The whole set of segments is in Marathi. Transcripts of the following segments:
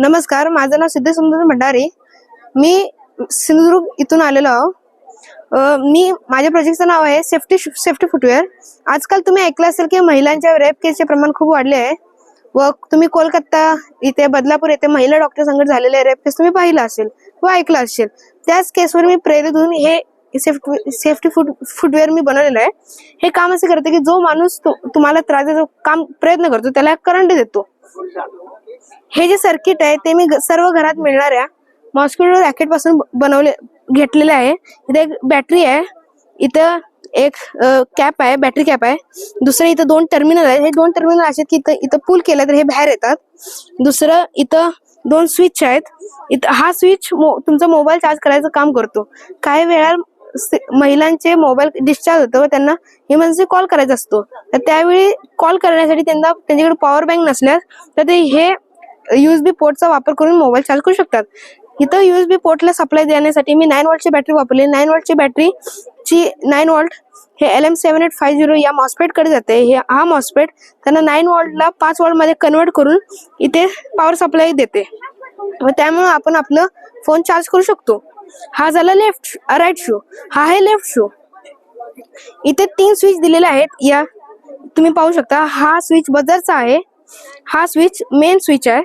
नमस्कार माझं नाव सिद्धेसुंदर भंडारे. मी सिंधुदुर्ग इथून आलेलो आहो. मी माझ्या प्रोजेक्टचं नाव आहे सेफ्टी सेफ्टी फुटवेअर आजकाल तुम्ही ऐकलं असेल की महिलांच्या रेप केसचे प्रमाण खूप वाढले आहे. व तुम्ही कोलकाता इथे बदलापूर येथे महिला डॉक्टर संघट झालेले रेप केस तुम्ही पाहिलं असेल व ऐकलं असेल. त्याच केसवर मी प्रेरित होऊन हे सेफ्टी सेफ्टी फुट फुटवेअर मी बनवलेलं आहे. हे काम असे करते की जो माणूस तुम्हाला त्रास देतो काम प्रयत्न करतो त्याला करंट देतो. हे जे सर्किट आहे ते मी सर्व घरात मिळणाऱ्या मॉस्किटो रॅकेटपासून बनवले घेतलेले आहे. इथे एक बॅटरी आहे. इथं एक कॅप आहे बॅटरी कॅप आहे. दुसरं इथं दोन टर्मिनल आहे हे दोन टर्मिनल असे की इथं इथं पूल केलं तर हे बाहेर येतात. दुसरं इथं दोन स्विच आहेत. इथं हा स्विच मो तुमचा मोबाईल चार्ज करायचं काम करतो. काही वेळा महिलांचे मोबाईल डिस्चार्ज होतं व त्यांना इमर्जन्सी कॉल करायचा असतो. तर त्यावेळी कॉल करण्यासाठी त्यांना त्यांच्याकडे पॉवर बँक नसल्यास तर ते हे युएसबी पोर्टचा वापर करून मोबाईल चार्ज करू शकतात. इथं युएसबी पोर्टला सप्लाय देण्यासाठी मी नाईन वॉल्टची बॅटरी वापरली. नाईन वॉल्टची बॅटरी ची नाईन वॉल्ट हे L M seven eight five zero या मॉस्पेटकडे जाते. हे हा मॉस्पेट त्यांना नाईन वॉल्टला पाच वॉल्टमध्ये कन्वर्ट करून इथे पॉवर सप्लाय देते. व त्यामुळे आपण आपलं फोन चार्ज करू शकतो. हा झाला लेफ्ट राईट शो हा आहे लेफ्ट शो इथे तीन स्विच दिलेले आहेत. या तुम्ही पाहू शकता. हा स्विच बजरचा आहे. हा स्विच मेन स्विच आहे.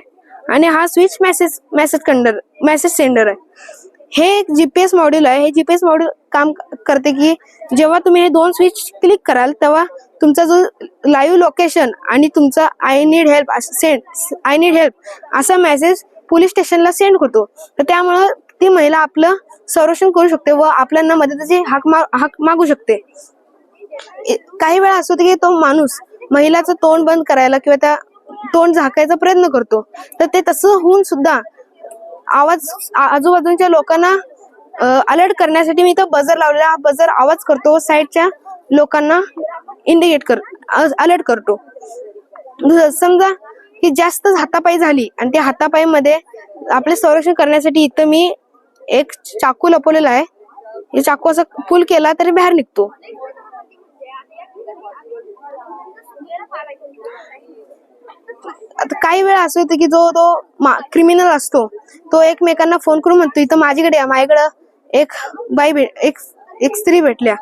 आणि हा स्विच मेसेज मेसेज कंडर मेसेज सेंडर आहे. हे एक जीपीएस मॉड्यूल आहे. हे जीपीएस मॉड्यूल काम करते की जेव्हा तुम्ही हे दोन स्विच क्लिक कराल तेव्हा तुमचा जो लाईव्ह लोकेशन आणि तुमचा I need help send I need help असा मेसेज पोलीस स्टेशनला सेंड होतो. तर त्यामुळं ती महिला आपलं संरक्षण करू शकते व आपल्यांना मदतीची हाक मा हाक मागू शकते. काही वेळा असं होतं की तो माणूस महिलाचं तोंड बंद करायला किंवा त्या तोंड झाकायचा प्रयत्न करतो. तर ते तसं होऊन सुद्धा आवाज आजूबाजूच्या लोकांना अलर्ट करण्यासाठी मी इथं बजर लावलेला हा बजर आवाज करतो साईडच्या लोकांना इंडिकेट कर अलर्ट करतो. समजा की जास्त हातापाई झाली आणि त्या हातापायी मध्ये आपले संरक्षण करण्यासाठी इथं मी एक चाकू लपवलेला आहे. हे चाकू असं पुल केला तरी बाहेर निघतो आता काही वेळा असं होतं की जो तो क्रिमिनल असतो तो एकमेकांना फोन करून म्हणतो इथं माझ्याकडे या माझ्याकडं एक बाई भेट एक एक स्त्री भेटल्या.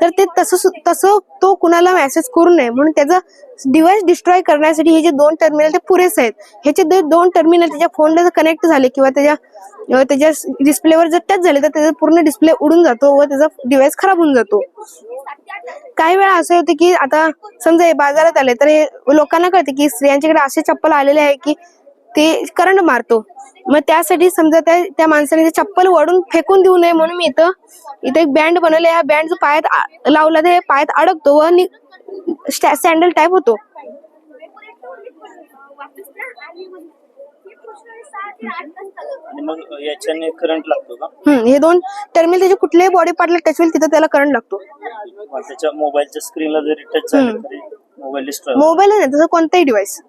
तर ते तसं तसं तो कुणाला मेसेज करू नये म्हणून त्याचा डिव्हाइस डिस्ट्रॉय करण्यासाठी हे जे दोन टर्मिनल ते पुरेसे आहेत. ह्याचे जे दोन टर्मिनल त्याच्या फोनला जर कनेक्ट झाले किंवा त्याच्या त्याच्या डिस्प्लेवर जर टच झाले तर त्याचा पूर्ण डिस्प्ले उडून जातो व त्याचा डिव्हाइस खराब होऊन जातो. काही वेळा असं होते की आता समजा हे बाजारात आले तर हे लोकांना कळते की स्त्रियांच्याकडे असे चप्पल आलेले आहे की ते करंट मारतो. मग त्यासाठी समजा त्या त्या माणसाने ते चप्पल वडून फेकून देऊ नये म्हणून मी इथं इथे एक बँड बनवले या बँड जो पायात लावला तर पायात अडकतो व सँडल टाईप होतो. आणि मग याच्याने करंट लागतो का? हम्म, हे दोन टर्मिनल त्याच्या कुठल्याही बॉडी पार्टला टच होईल तिथं त्याला करंट लागतो. मग त्याच्या मोबाईलच्या स्क्रीनला जरी टच झालं हम्म. तरी मोबाईल डिस्ट्रॉय मोबाईल नाही तसं कोणताही डिव्हाइस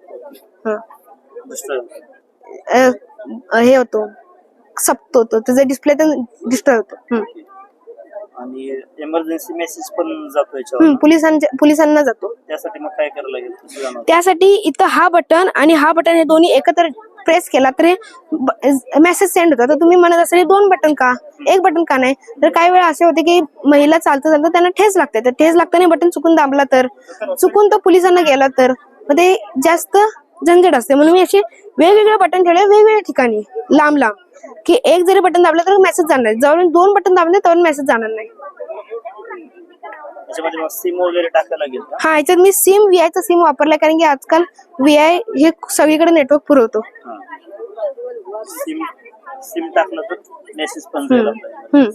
हे होतो. सपतो तो. त्याचा डिस्प्ले डिस्ट्रॉय होतो. हम्म. आणि इमर्जन्सी मेसेज पण जातो याच्यावर हम्म, पोलिसांच्या पोलिसांना जातो. त्यासाठी मग काय करायला लागेल. त्यासाठी इथं हा बटन आणि हा बटन हे दोन्ही एकत्र प्रेस केला तरी मेसेज सेंड होता. तर तुम्ही म्हणत असेल दोन बटन का? एक बटन का नाही? तर काही वेळा असे होते की महिला चालतं चालतं त्यांना ठेस लागते. तर ठेस लागताना बटन चुकून दाबला तर चुकून तो पोलिसांना गेला तर मग ते जास्त झंझट असते. म्हणून मी असे वेगवेगळे बटन ठेवले वेगवेगळ्या ठिकाणी लांब लांब. की एक जरी बटन दाबलं तर मेसेज जाणार नाही. जवळ दोन बटन दाबले तर मेसेज जाणार नाही. त्याच्यामध्ये मग सिम वगैरे टाकायला लागेल का? हा याच्यात मी सिम व्ही चा सिम वापरला कारण की आजकाल व्ही आय हे सगळीकडे नेटवर्क पुरवतो सिम सिम टाकलं तर मेसेज पण जायला पाहिजे हम्म.